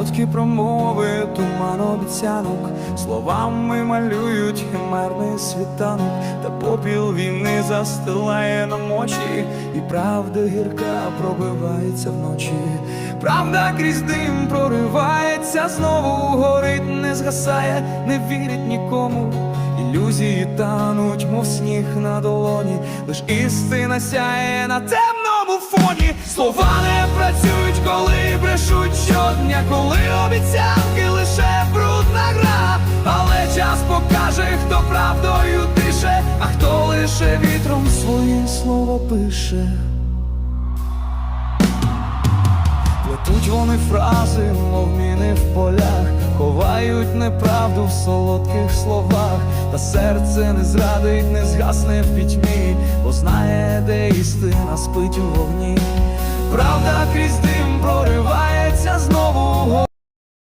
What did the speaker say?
солодкі промови, туман обіцянок, словами малюють химерний світанок, та попіл війни застилає нам очі, і правда гірка пробивається вночі. Правда крізь дим проривається, знову горить, не згасає, не вірить нікому. Ілюзії тануть, мов сніг на долоні, лиш істина сяє на темному фоні. Слова не працюють, коли брешуть щодня, коли обіцянки лише брудна гра. Але час покаже, хто правдою дише, а хто лише вітром свої слова пише. Плетуть вони фрази, мов міни в полях, ховають неправду в солодких словах, та серце не зрадить, не згасне в пітьмі, бо знає, де істина спить у вогні. Правда крізь.